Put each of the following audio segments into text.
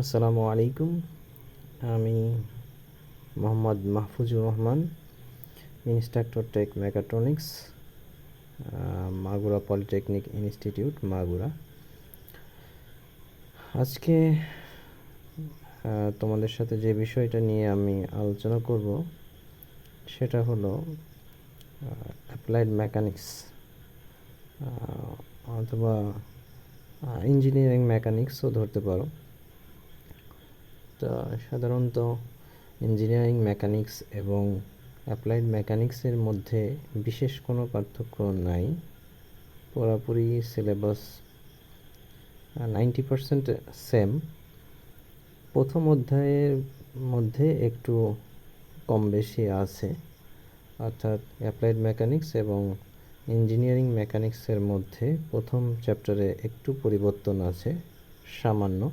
আসসালামু আলাইকুম। আমি Mohammad Mahfuzur Rahman, instructor tech mechatronics Magura polytechnic institute, Magura. আজকে তোমাদের সাথে যে বিষয়টা নিয়ে আমি আলোচনা করব, সেটা হলো অ্যাপ্লাইড মেকানিক্স অথবা ইঞ্জিনিয়ারিং মেকানিক্সও ধরতে পারো। সাধারণত ইঞ্জিনিয়ারিং মেকানিক্স এবং অ্যাপ্লাইড মেকানিক্সের মধ্যে বিশেষ কোনো পার্থক্য নাই। পুরোপুরি সিলেবাস নাইনটি পারসেন্ট সেম প্রথম অধ্যায়ের মধ্যে একটু কম বেশি আছে। অর্থাৎ অ্যাপ্লাইড মেকানিক্স এবং ইঞ্জিনিয়ারিং মেকানিক্সের মধ্যে প্রথম চ্যাপ্টারে একটু পরিবর্তন আছে, সামান্য।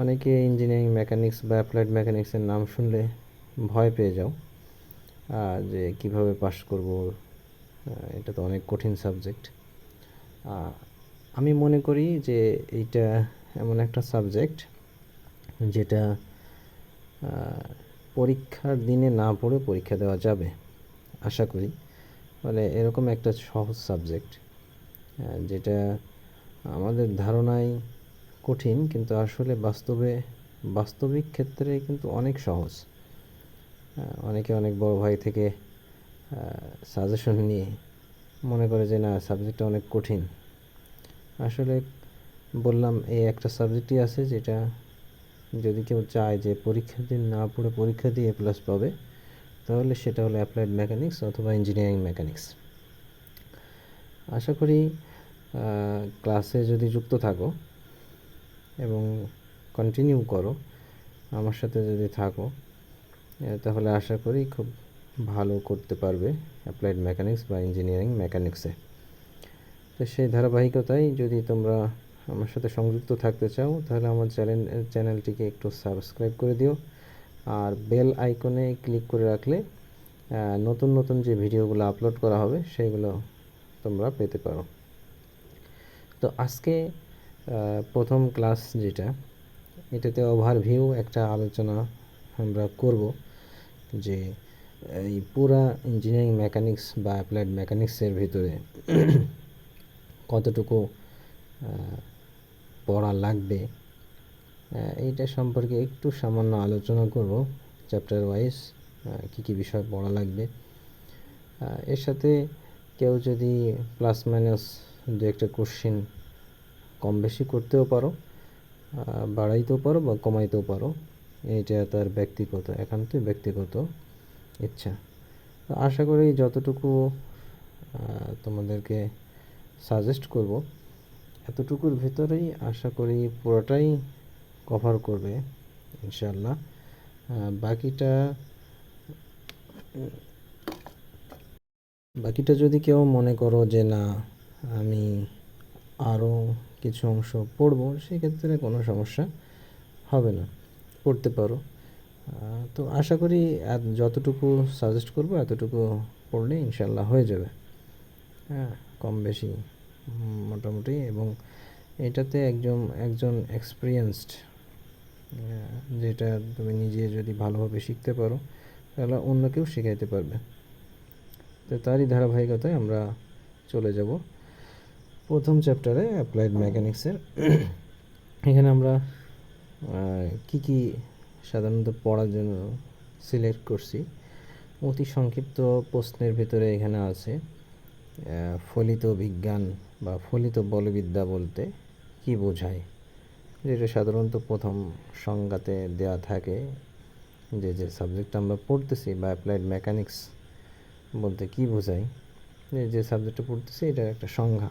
অনেকে ইঞ্জিনিয়ারিং মেকানিক্স বা অ্যাপ্লাইড মেকানিক্সের নাম শুনলে ভয় পেয়ে যাও। যে কীভাবে পাশ করব এটা তো অনেক কঠিন সাবজেক্ট আমি মনে করি যে এইটা এমন একটা সাবজেক্ট যেটা পরীক্ষার দিনে না পড়ে পরীক্ষা দেওয়া যাবে, আশা করি। মানে এরকম একটা সহজ সাবজেক্ট যেটা আমাদের ধারণায় কঠিন, কিন্তু আসলে বাস্তবে, বাস্তবিক ক্ষেত্রে কিন্তু অনেক সহজ। অনেকে অনেক বড় ভাই থেকে সাজেশন নিয়ে মনে করে যে, না সাবজেক্টটা অনেক কঠিন। আসলে বললাম এই একটা সাবজেক্টই আছে যেটা যদি কেউ চায় যে পরীক্ষা দিন না পড়ে পরীক্ষা দিয়ে প্লাস পাবে, তাহলে সেটা হলো অ্যাপ্লাইড মেকানিক্স অথবা ইঞ্জিনিয়ারিং মেকানিক্স আশা করি ক্লাসে যদি যুক্ত থাকো এবং কন্টিনিউ করো। আমার সাথে যদি থাকো তাহলে আশা করি খুব ভালো করতে পারবে অ্যাপ্লাইড মেকানিক্স বা ইঞ্জিনিয়ারিং মেকানিক্সে তো সেই ধারাবাহিকতায় যদি তোমরা আমার সাথে সংযুক্ত থাকতে চাও, তাহলে আমার চ্যানেল চ্যানেলটিকে একটু সাবস্ক্রাইব করে দিও। আর বেল আইকনে ক্লিক করে রাখলে নতুন নতুন যে ভিডিওগুলো আপলোড করা হবে সেগুলো তোমরা পেতে পারো। তো আজকে প্রথম ক্লাস যেটা, এটাতে ওভারভিউ একটা আলোচনা আমরা করব যে এই পুরা ইঞ্জিনিয়ারিং মেকানিক্স বা অ্যাপ্লাইড মেকানিক্সের ভিতরে কতটুকু পড়া লাগবে এইটা সম্পর্কে একটু সামান্য আলোচনা করব চ্যাপ্টার ওয়াইজ কী কী বিষয় পড়া লাগবে। এর সাথে কেউ যদি প্লাস মাইনাস দু একটা কোশ্চেন বেশি করতেও পারো বাড়াইতেও পারো বা কমাইতেও পারো। এইটা তার ব্যক্তিগত, একান্তই ব্যক্তিগত ইচ্ছা। তো আশা করি যতটুকু তোমাদেরকে সাজেস্ট করব, এতটুকুর ভেতরেই আশা করি পুরোটাই কভার করবে ইনশাল্লাহ বাকিটা বাকিটা যদি কেউ মনে করো যে না, আমি আরও কিছু অংশ পড়ব, সেক্ষেত্রে কোনো সমস্যা হবে না। পড়তে পারো। তো আশা করি যতটুকু সাজেস্ট করব, এতটুকু পড়লে ইনশাল্লাহ হয়ে যাবে। হ্যাঁ কম বেশি মোটামুটি এবং এটাতে একজন একজন এক্সপিরিয়েন্সড যেটা তুমি নিজে যদি ভালোভাবে শিখতে পারো, তাহলে অন্যকেও শেখাইতে পারবে। তো তারই ধারাবাহিকতায় আমরা চলে যাব। প্রথম চ্যাপ্টারে অ্যাপ্লাইড মেকানিক্সের। এখানে আমরা কি কি সাধারণত পড়ার জন্য সিলেক্ট করছি। অতি সংক্ষিপ্ত প্রশ্নের ভিতরে এখানে আছে ফলিত বিজ্ঞান বা ফলিত বলবিদ্যা বলতে কি বোঝায়? যেটা সাধারণত প্রথম সংজ্ঞাতে দেয়া থাকে, যে যে সাবজেক্ট আমরা পড়তেছি বা অ্যাপ্লাইড মেকানিক্স বলতে কি বোঝায়, যে যে সাবজেক্টটা পড়তেছি এটার একটা সংজ্ঞা।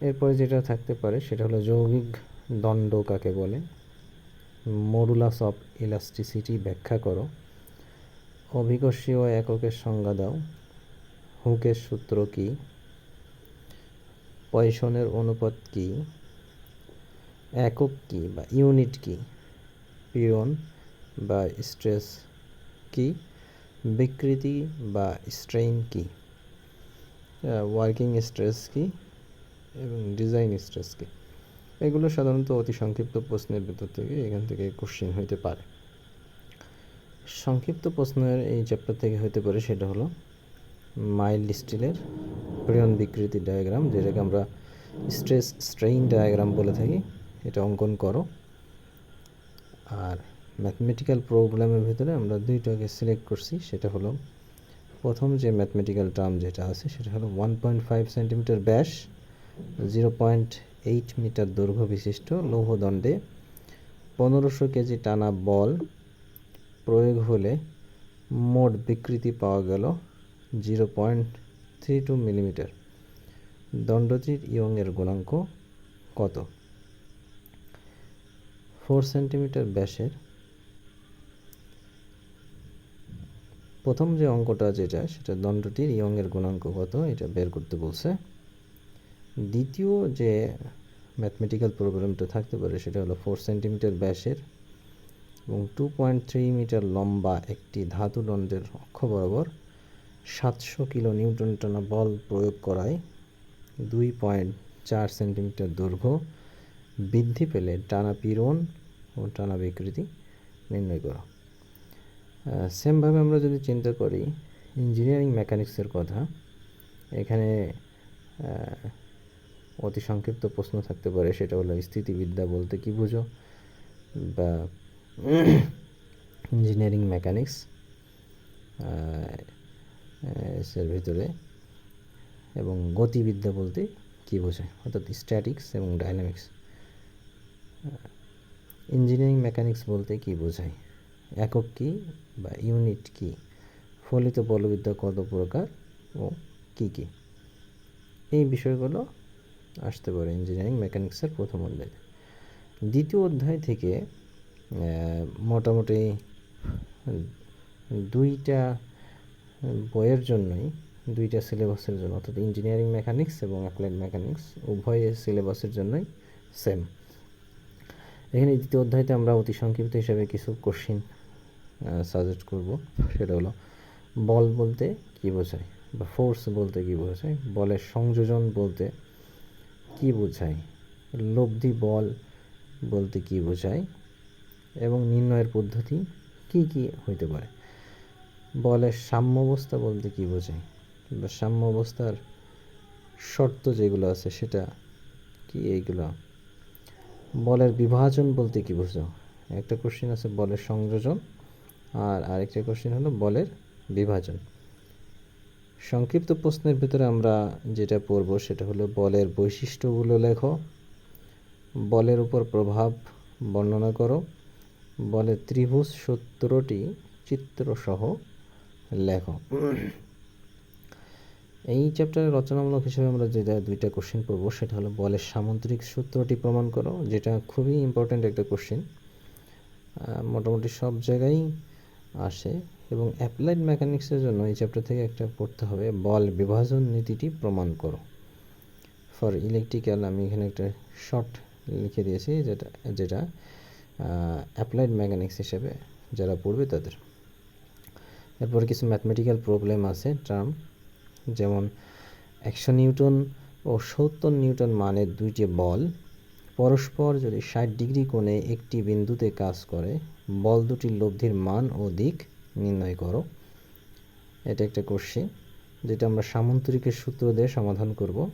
এরপরে যেটা থাকতে পারে সেটা হলো যৌগিক দণ্ড কাকে বলে? মডুলাস অফ ইলাস্টিসিটি ব্যাখ্যা করো। অভিকর্ষীয় এককের সংজ্ঞা দাও। হুকের সূত্র কী? পয়সনের অনুপাত কী? একক কী বা ইউনিট কী? পীড়ন বা স্ট্রেস কী? বিকৃতি বা স্ট্রেইন কী? ওয়ার্কিং স্ট্রেস কী? এবং ডিজাইন স্ট্রেস কী। এগুলো সাধারণত অতি সংক্ষিপ্ত প্রশ্নের ভেতর থেকে এখান থেকে কোশ্চেন হইতে পারে। সংক্ষিপ্ত প্রশ্নের এই চ্যাপ্টার থেকে হতে পারে সেটা হলো মাইল্ড স্টিলের প্রিয়ন বিকৃতি ডায়াগ্রাম যেটাকে আমরা স্ট্রেস স্ট্রেইন ডায়াগ্রাম বলে থাকি। এটা অঙ্কন করো। আর ম্যাথমেটিক্যাল প্রবলেমের ভিতরে আমরা দুইটাকে সিলেক্ট করছি, সেটা হলো প্রথম যে ম্যাথমেটিক্যাল টার্ম যেটা আছে, সেটা হলো ওয়ান পয়েন্ট ফাইভ সেন্টিমিটার ব্যাস জিরো পয়েন্ট এইট মিটার দৈর্ঘ্য বিশিষ্ট লৌহদণ্ডে পনেরোশো কেজি টানা বল প্রয়োগ হলে মোট বিকৃতি পাওয়া গেল zero point three two millimetre দণ্ডটির ইয়ংয়ের গুণাঙ্ক কত? ফোর সেন্টিমিটার ব্যাসের প্রথম যে অঙ্কটা যেটা, সেটা দণ্ডটির ইয়ংয়ের গুণাঙ্ক কত? এটা বের করতে বলছে দ্বিতীয় যে ম্যাথমেটিক্যাল প্রবলেমটা থাকতে পারে সেটা হলো ফোর সেন্টিমিটার ব্যাসের এবং টু পয়েন্ট থ্রি মিটার লম্বা একটি ধাতু দণ্ডের অক্ষ বরাবর সাতশো কিলো নিউটন টানা বল প্রয়োগ করায় দুই পয়েন্ট চার সেন্টিমিটার দৈর্ঘ্য বৃদ্ধি পেলে টানা পীড়ন ও টানা বিকৃতি নির্ণয় করা। সেমভাবে আমরা যদি চিন্তা করি ইঞ্জিনিয়ারিং মেকানিক্সের কথা, এখানে অতি সংক্ষিপ্ত প্রশ্ন থাকতে পারে, সেটা হলো, স্থিতিবিদ্যা বলতে কি বুঝো? বা ইঞ্জিনিয়ারিং মেকানিক্স এর ভিতরে, এবং গতিবিদ্যা বলতে কী বোঝায়? অর্থাৎ স্ট্যাটিক্স এবং ডাইনামিক্স ইঞ্জিনিয়ারিং মেকানিক্স বলতে কী বোঝায়? একক কী বা ইউনিট কী? ফলিত বলবিদ্যা কত প্রকার ও কী কী? এই বিষয়গুলো আসতে পারে ইঞ্জিনিয়ারিং মেকানিক্সের প্রথম অধ্যায়। দ্বিতীয় অধ্যায় থেকে মোটামুটি দুইটা বইয়ের জন্যই, দুইটা সিলেবাসের জন্য, অর্থাৎ ইঞ্জিনিয়ারিং মেকানিক্স এবং অ্যাপ্লাইড মেকানিক্স উভয় সিলেবাসের জন্যই সেম এখানে দ্বিতীয় অধ্যায়তে আমরা অতি সংক্ষিপ্ত হিসাবে কিছু কোশ্চিন সাজেস্ট করব। সেটা হলো, বল বলতে কী বোঝায়? বা ফোর্স বলতে কী বোঝায়? বলের সংযোজন বলতে কী বোঝায়? লব্ধি, বল বলতে কী বোঝায়? এবং নির্ণয়ের পদ্ধতি কি কি হইতে পারে? বলের সাম্যাবস্থা বলতে কী বোঝায়? বা সাম্যাবস্থার শর্ত যেগুলো আছে সেটা কি এইগুলো? বলের বিভাজন বলতে কি বুঝো একটা কোশ্চেন আছে বলের সংযোজন আর আরেকটা কোশ্চেন হলো বলের বিভাজন। সংক্ষিপ্ত প্রশ্নের ভিতরে আমরা যেটা পড়ব সেটা হলো বলের বৈশিষ্ট্যগুলো লেখো। বলের উপর প্রভাব বর্ণনা করো। বলের ত্রিভুজ সূত্রটি চিত্রসহ লেখো। এই চ্যাপ্টারের রচনামূলক হিসেবে আমরা যেটা দুইটা কোশ্চেন পড়ব, সেটা হলো বলের সামুদ্রিক সূত্রটি প্রমাণ করো, যেটা খুবই ইম্পর্ট্যান্ট একটা কোশ্চেন মোটামুটি সব জায়গায় আসে। এবং অ্যাপ্লাইড মেকানিক্সের জন্য এই চ্যাপ্টার থেকে একটা পড়তে হবে, বল বিভাজন নীতিটি প্রমাণ করো। ফর ইলেকট্রিক্যাল আমি এখানে একটা শর্ট লিখে দিয়েছি, যেটা যেটা অ্যাপ্লাইড মেকানিক্স হিসেবে যারা পড়বে তাদের। এরপরে কিছু ম্যাথমেটিক্যাল প্রবলেম আছে টার্ম যেমন একশো নিউটন ও সত্তর নিউটন মানের দুইটি বল। পরস্পর যদি ষাট ডিগ্রি কোণে একটি বিন্দুতে কাজ করে, বল দুটির লব্ধির মান ও দিক নির্ণয় করো। এটা একটা কোশ্চেন যেটা আমরা সামন্তরিকের সূত্র দিয়ে সমাধান করব।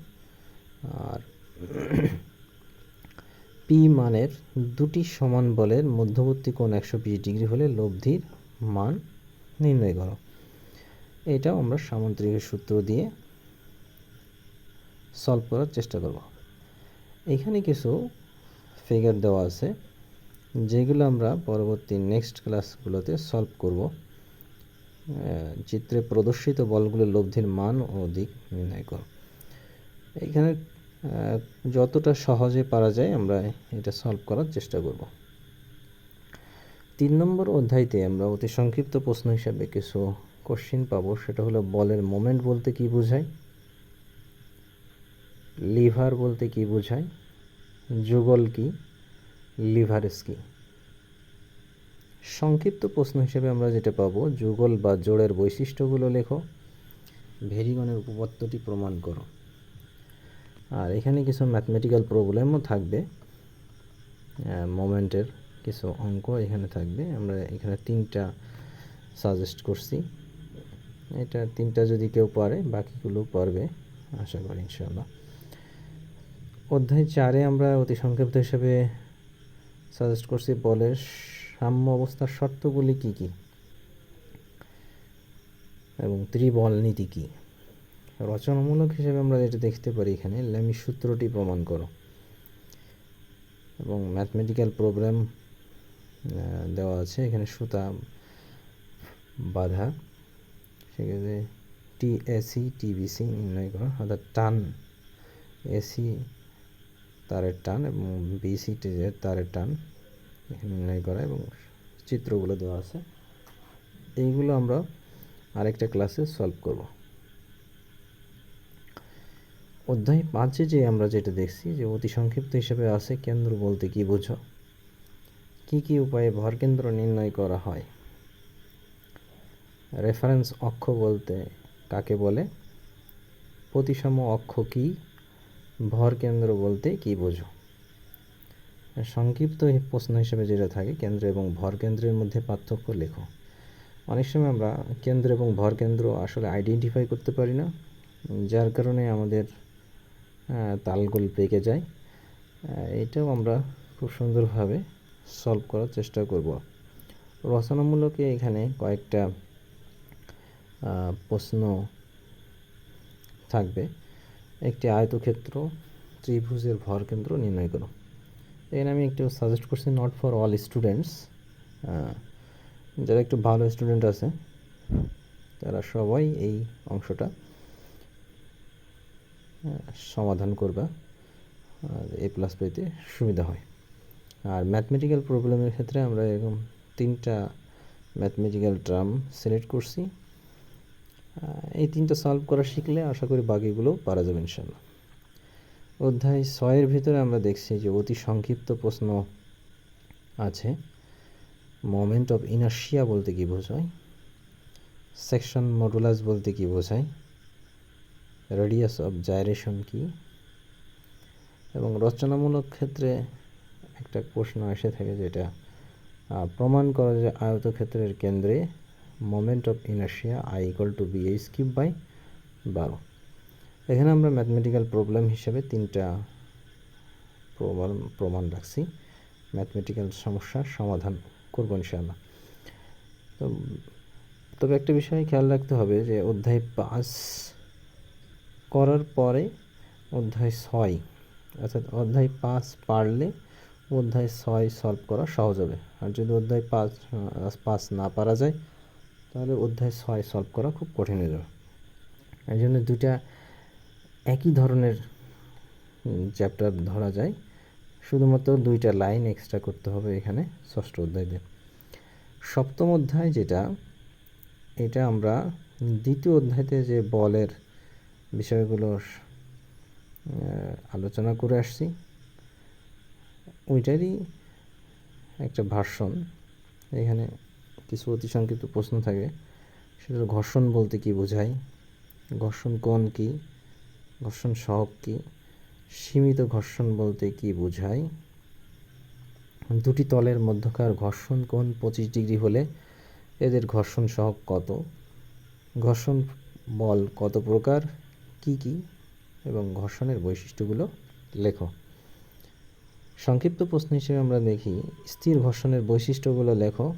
আর পি মানের দুটি সমান বলের মধ্যবর্তী কোণ একশো বিশ ডিগ্রি হলে লব্ধির মান নির্ণয় করো। এটাও আমরা সামন্তরিকের সূত্র দিয়ে সলভ করার চেষ্টা করব। এখানে কিছু ফিগার দেওয়া আছে, যেগুলো আমরা পরবর্তী নেক্সট ক্লাসগুলোতে সলভ করব। চিত্রে প্রদর্শিত বলগুলোর লব্ধির মান ও দিক নির্ণয় করো। এখানে যতটা সহজে পারা যায় আমরা এটা সলভ করার চেষ্টা করব। তিন নম্বর অধ্যায়তে আমরা অতি সংক্ষিপ্ত প্রশ্ন হিসাবে কিছু কোশ্চিন পাবো। সেটা হলো, বলের মোমেন্ট বলতে কি বোঝায়? লিভার বলতে কি বোঝায়? যুগল কি? লিভারেস কি? সংক্ষিপ্ত প্রশ্ন হিসেবে আমরা যেটা পাবো, যুগল বা জোড়ের বৈশিষ্ট্যগুলো লেখো। ভেরিগনের উপপাদ্যটি প্রমাণ করো। আর এখানে কিছু ম্যাথমেটিক্যাল প্রবলেমও থাকবে। মোমেন্টের কিছু অঙ্ক এখানে থাকবে। আমরা এখানে তিনটা সাজেস্ট করছি। এটা তিনটা যদি কেউ পারে, বাকিগুলো পারবে, আশা করি ইনশাল্লাহ অধ্যায় চারে আমরা অতি সংক্ষিপ্ত হিসেবে সাজেস্ট করছি বলের সাম্য অবস্থার শর্তগুলি কি কি? এবং ত্রিবল নীতি কি? রচনামূলক হিসেবে আমরা যেটা দেখতে পারি এখানে ল্যামি সূত্রটি প্রমাণ করো। এবং ম্যাথমেটিক্যাল প্রবলেম দেওয়া আছে। এখানে সুতা বাধা। সেক্ষেত্রে টি এসি টিবিসি নির্ণয় করা। অর্থাৎ টান এসি তারের টান এবং বিসি তারের টান। নির্ণয় করা এবং চিত্রগুলো দেওয়া আছে। এইগুলো আমরা আরেকটা ক্লাসে সলভ করব। অধ্যায় পাঁচে যে আমরা যেটা দেখছি যে অতি সংক্ষিপ্ত হিসেবে আছে কেন্দ্র বলতে কি বোঝো? কি কি উপায়ে ভরকেন্দ্র নির্ণয় করা হয়? রেফারেন্স অক্ষ বলতে কাকে বলে? প্রতিসম অক্ষ কি? ভরকেন্দ্র বলতে কি বোঝো? সংক্ষিপ্ত প্রশ্ন হিসেবে যেটা থাকে, কেন্দ্র এবং ভর কেন্দ্রের মধ্যে পার্থক্য লেখো। অনেক সময় আমরা কেন্দ্র এবং ভর কেন্দ্র আসলে আইডেন্টিফাই করতে পারি না, যার কারণে আমাদের তালগোল পেকে যায়। এটাও আমরা খুব সুন্দরভাবে সলভ করার চেষ্টা করব। রচনামূলকে এখানে কয়েকটা প্রশ্ন থাকবে। একটি আয়তক্ষেত্র ত্রিভুজের ভর কেন্দ্র নির্ণয় করো। এখানে আমি একটু সাজেস্ট করছি নট ফর অল স্টুডেন্টস যারা একটু ভালো স্টুডেন্ট আছে, তারা সবাই এই অংশটা সমাধান করবা এ প্লাস পেতে সুবিধা হয়। আর ম্যাথমেটিক্যাল প্রবলেমের ক্ষেত্রে আমরা এরকম তিনটা ম্যাথমেটিক্যাল টার্ম সিলেক্ট করছি এই তিনটা সলভ করা শিখলে আশা করি বাকিগুলো পারা যাবে ইনশাল্লাহ অধ্যায় ছয়ের ভিতরে আমরা দেখছি যে অতি সংক্ষিপ্ত প্রশ্ন আছে। মোমেন্ট অফ ইনার্শিয়া বলতে কি বোঝায়? সেকশন মডুলাস বলতে কি বোঝায়? রেডিয়াস অফ জাইরেশন কি? এবং রচনামূলক ক্ষেত্রে একটা প্রশ্ন এসে থাকে যেটা প্রমাণ করা যে আয়তক্ষেত্রের কেন্দ্রে moment of inertia I equal to B H cube by বারো। এখানে আমরা ম্যাথমেটিক্যাল প্রবলেম হিসেবে তিনটা প্রমাণ প্রমাণ রাখছি। ম্যাথমেটিক্যাল সমস্যার সমাধান করব ইনশাআল্লাহ। তো, তবে একটা বিষয় খেয়াল রাখতে হবে যে অধ্যায় পাস করার পরে অধ্যায় ছয়, অর্থাৎ অধ্যায় পাঁচ পারলে অধ্যায় ছয় সলভ করা সহজ হবে। আর যদি অধ্যায় পাঁচ পাঁচ না পারা যায়, তাহলে অধ্যায় ছয় সলভ করা খুব কঠিন হয়ে যাবে। এই জন্য দুটা একই ধরনের চ্যাপ্টার ধরা যায়। শুধুমাত্র দুইটা লাইন এক্সট্রা করতে হবে এখানে ষষ্ঠ অধ্যায়তে। সপ্তম অধ্যায় যেটা, এটা আমরা দ্বিতীয় অধ্যায়তে যে বলের বিষয়গুলো আলোচনা করে আসছি, ওইটারই একটা ভার্সন এখানে কিছু অতি সংক্ষিপ্ত প্রশ্ন থাকে সেটা ঘর্ষণ বলতে কি বোঝায়? ঘর্ষণ কোণ কি? ঘর্ষণ সহগ কি? সীমিত ঘর্ষণ বলতে কি বোঝায়? দুটি তলের মধ্যকার ঘর্ষণ কোণ পঁচিশ ডিগ্রি হলে এদের ঘর্ষণ সহগ কত? ঘর্ষণ বল কত প্রকার? কি কি? এবং ঘর্ষণের বৈশিষ্ট্যগুলো লেখো। সংক্ষিপ্ত প্রশ্ন হিসেবে আমরা দেখি, স্থির ঘর্ষণের বৈশিষ্ট্যগুলো লেখো।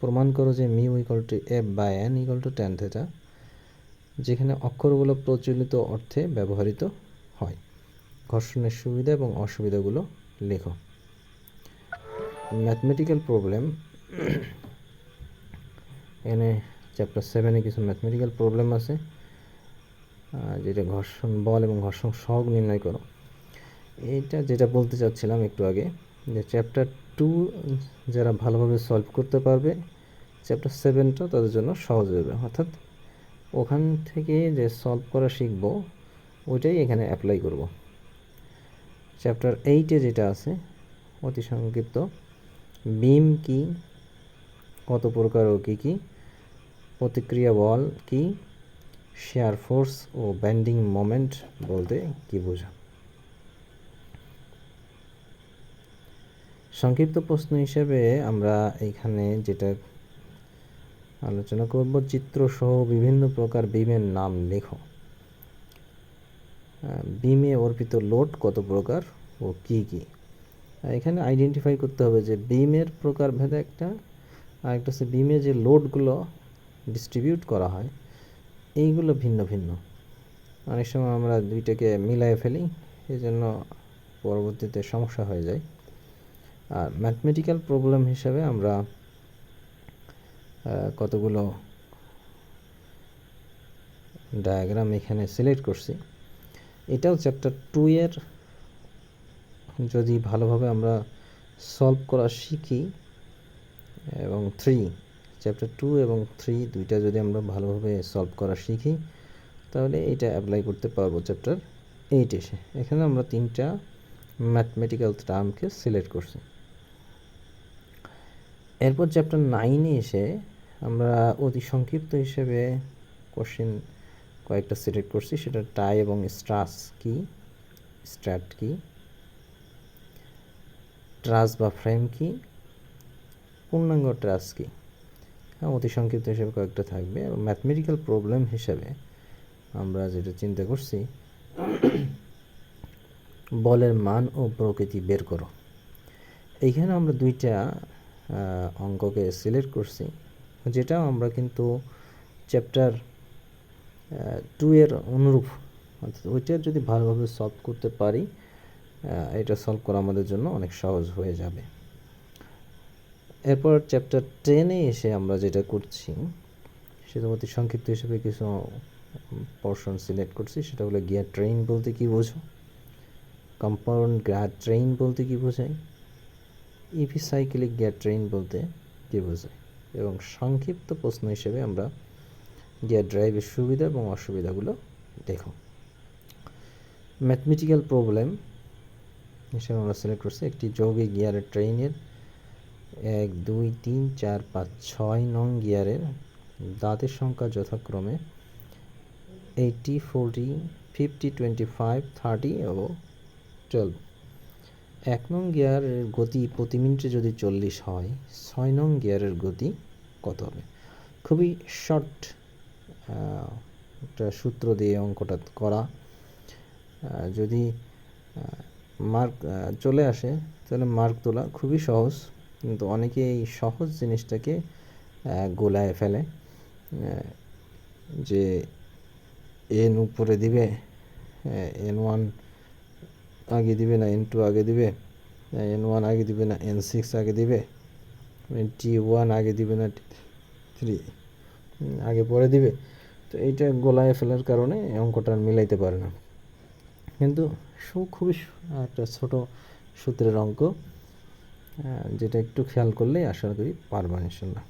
প্রমাণ করো যে mu equal to F by N equal to tan theta যেখানে অক্ষরগুলো প্রচলিত অর্থে ব্যবহৃত হয়। ঘর্ষণের সুবিধা এবং অসুবিধাগুলো লেখো। ম্যাথমেটিক্যাল প্রবলেম এখানে চ্যাপ্টার সেভেনে কিছু ম্যাথমেটিক্যাল প্রবলেম আছে। যেটা ঘর্ষণ বল এবং ঘর্ষণ সহগ নির্ণয় করো। এইটা যেটা বলতে চাচ্ছিলাম একটু আগে, যে চ্যাপ্টার টু যারা ভালোভাবে সলভ করতে পারবে চ্যাপ্টার সেভেনটা তাদের জন্য সহজ হবে। অর্থাৎ ওখান থেকে যে সলভ করা শিখব, ওইটাই এখানে অ্যাপ্লাই করব। চ্যাপ্টার এইটে যেটা আছে, অতি সংক্ষিপ্ত বিম কি, কত প্রকার ও কী কী, প্রতিক্রিয়া বল কি শেয়ার ফোর্স ও ব্যান্ডিং মোমেন্ট বলতে কি বোঝা সংক্ষিপ্ত প্রশ্ন হিসেবে আমরা এখানে যেটা আলোচনা করব চিত্র সহ বিভিন্ন প্রকার বিমের নাম লেখো। বিমে অর্পিত লোড কত প্রকার ও কি কি? এখানে আইডেন্টিফাই করতে হবে যে বিমের প্রকার ভেদে একটা, আর একটা হচ্ছে বিমে যে লোডগুলো ডিস্ট্রিবিউট করা হয়, এইগুলো ভিন্ন ভিন্ন। অনেক সময় আমরা দুইটাকে মিলাই ফেলি এই জন্য পরবর্তীতে সমস্যা হয়ে যায়। আর ম্যাথমেটিক্যাল প্রবলেম হিসাবে আমরা কতগুলো ডায়াগ্রাম এখানে সিলেক্ট করছি। এটাও চ্যাপ্টার টু এর। যদি ভালোভাবে আমরা সলভ করা শিখি, এবং থ্রি চ্যাপ্টার টু এবং থ্রি দুইটা যদি আমরা ভালোভাবে সলভ করা শিখি, তাহলে এটা অ্যাপ্লাই করতে পারব চ্যাপ্টার এইট এসে। এখানে আমরা তিনটা ম্যাথমেটিক্যাল টার্মকে সিলেক্ট করছি। এরপর চ্যাপ্টার নাইনে এসে আমরা অতি সংক্ষিপ্ত হিসেবে কোশ্চেন কয়েকটা সিলেক্ট করছি। সেটা টাই এবং স্ট্রাস কি স্ট্র্যাট কি ট্রাস বা ফ্রেম কি পূর্ণাঙ্গ ট্রাস কি হ্যাঁ অতি সংক্ষিপ্ত হিসেবে কয়েকটা থাকবে। এবং ম্যাথমেটিক্যাল প্রবলেম হিসেবে আমরা যেটা চিন্তা করছি, বলের মান ও প্রকৃতি বের করো। এইখানে আমরা দুইটা অঙ্ককে সিলেক্ট করছি। যেটা আমরা কিন্তু চ্যাপ্টার টু এর অনুরূপ ওইটা যদি ভালোভাবে সলভ করতে পারি এটা সলভ করা আমাদের জন্য অনেক সহজ হয়ে যাবে। এরপর চ্যাপ্টার টেনে এসে আমরা যেটা করছি, সেটা অতি সংক্ষিপ্ত হিসেবে কিছু পোর্শন সিলেক্ট করছি, সেটা হলো গিয়ার ট্রেন বলতে কি বোঝো? কম্পাউন্ড গিয়ার ট্রেন বলতে কি বোঝায়? ইভি সাইকেলিক গিয়ার ট্রেন বলতে কি বোঝায়? এবং সংক্ষিপ্ত প্রশ্ন হিসেবে আমরা গিয়ার ড্রাইভের সুবিধা এবং অসুবিধাগুলো দেখো ম্যাথমেটিক্যাল প্রবলেম হিসেবে আমরা সিলেক্ট করছি একটি যৌগিক গিয়ারের ট্রেনের এক, দুই, তিন, চার, পাঁচ, ছয় নং গিয়ারের দাঁতের সংখ্যা যথাক্রমে eighty forty fifty twenty five thirty ও টুয়েলভ এক নং গিয়ারের গতি প্রতি মিনিটে যদি চল্লিশ হয়, ছয় নং গিয়ারের গতি কত হবে? খুবই শর্ট একটা সূত্র দিয়ে অঙ্কটা করা। যদি মার্ক চলে আসে, তাহলে মার্ক তোলা খুবই সহজ। কিন্তু অনেকে এই সহজ জিনিসটাকে গোলায় ফেলে যে এন উপরে দিবে এন ওয়ান আগে দিবে না এন টু আগে দিবে এন ওয়ান আগে দিবে না এন সিক্স আগে দিবে টি ওয়ান আগে দিবে না থ্রি আগে পরে দিবে তো এইটা গোলায় ফেলার কারণে অঙ্কটা মিলাইতে পারে না কিন্তু খুবই একটা ছোট সূত্রের অঙ্ক যেটা একটু খেয়াল করলেই আশা করি পারবা ইনশাল্লাহ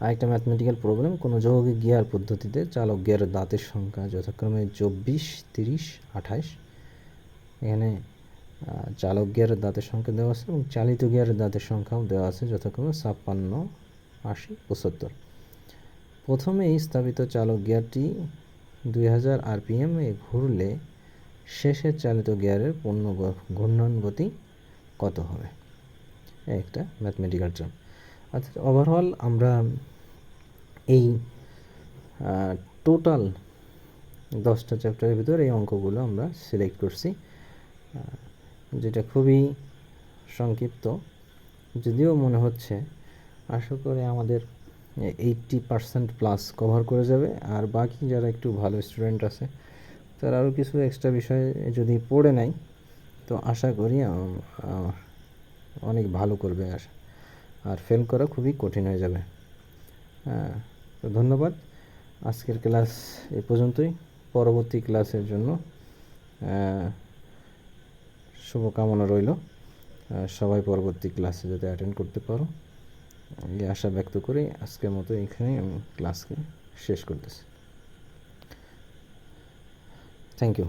আরেকটা ম্যাথমেটিক্যাল প্রবলেম কোনো যৌগিক গিয়ার পদ্ধতিতে চালক গিয়ারের দাঁতের সংখ্যা যথাক্রমে চব্বিশ, তিরিশ, আঠাশ। এখানে চালক গিয়ারের দাঁতের সংখ্যা দেওয়া আছে এবং চালিত গিয়ারের দাঁতের সংখ্যাও দেওয়া আছে যথাক্রমে ছাপ্পান্ন, আশি, পঁচাত্তর। প্রথমে স্থাপিত চালক গিয়ারটি দুই হাজার আরপিএম এ ঘুরলে শেষের চালিত গিয়ারের পূর্ণ গ- ঘূর্ণন গতি কত হবে? একটা ম্যাথমেটিক্যাল টার্ম অর্থাৎ ওভারঅল আমরা এই টোটাল দশটা চ্যাপ্টারের ভিতর এই অঙ্কগুলো আমরা সিলেক্ট করছি। যেটা খুবই সংক্ষিপ্ত। যদিও মনে হচ্ছে আশা করি আমাদের এইটটি পার্সেন্ট প্লাস কভার করে যাবে। আর বাকি যারা একটু ভালো স্টুডেন্ট আছে, তারা আরও কিছু এক্সট্রা বিষয় যদি পড়ে নেয়, তো আশা করি অনেক ভালো করবে আশা আর ফেল করা খুবই কঠিন হয়ে যাবে। হ্যাঁ তো ধন্যবাদ। আজকের ক্লাস এ পর্যন্তই। পরবর্তী ক্লাসের জন্য শুভকামনা রইল। সবাই পরবর্তী ক্লাসে যাতে অ্যাটেন্ড করতে পারো। এই আশা ব্যক্ত করে আজকের মতো এখানে আমি ক্লাসকে শেষ করতেছি। Thank you